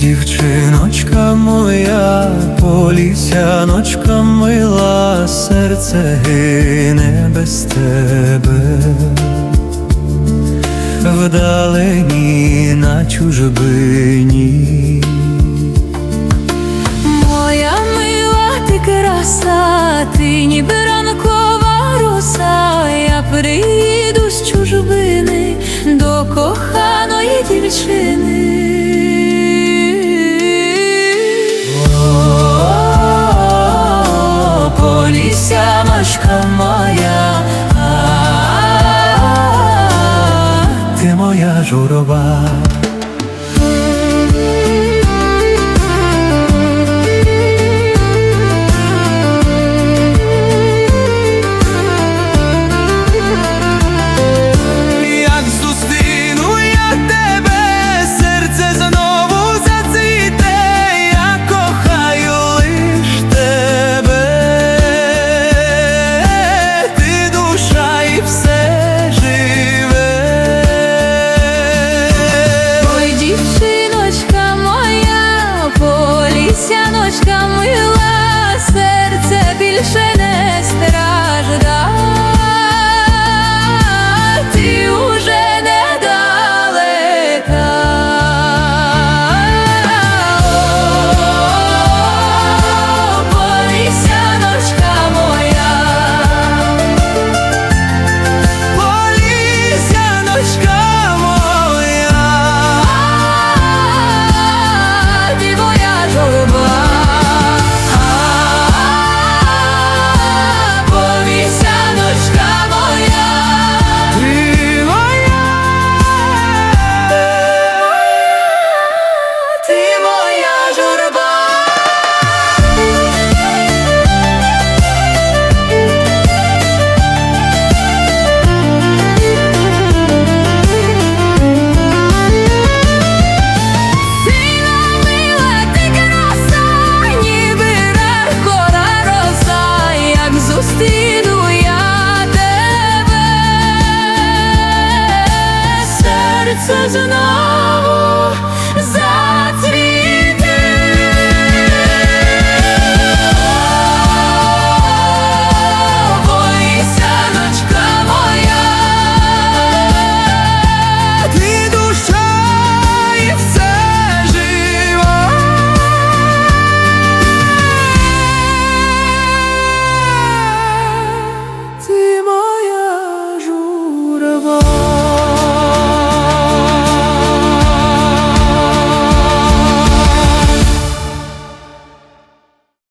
Дівчиночка моя, полісяночка мила, серце гине без тебе, вдалені на чужбині. причини. Полісся машка моя, ти моя журова. мила серце більше не страждає. sözün avu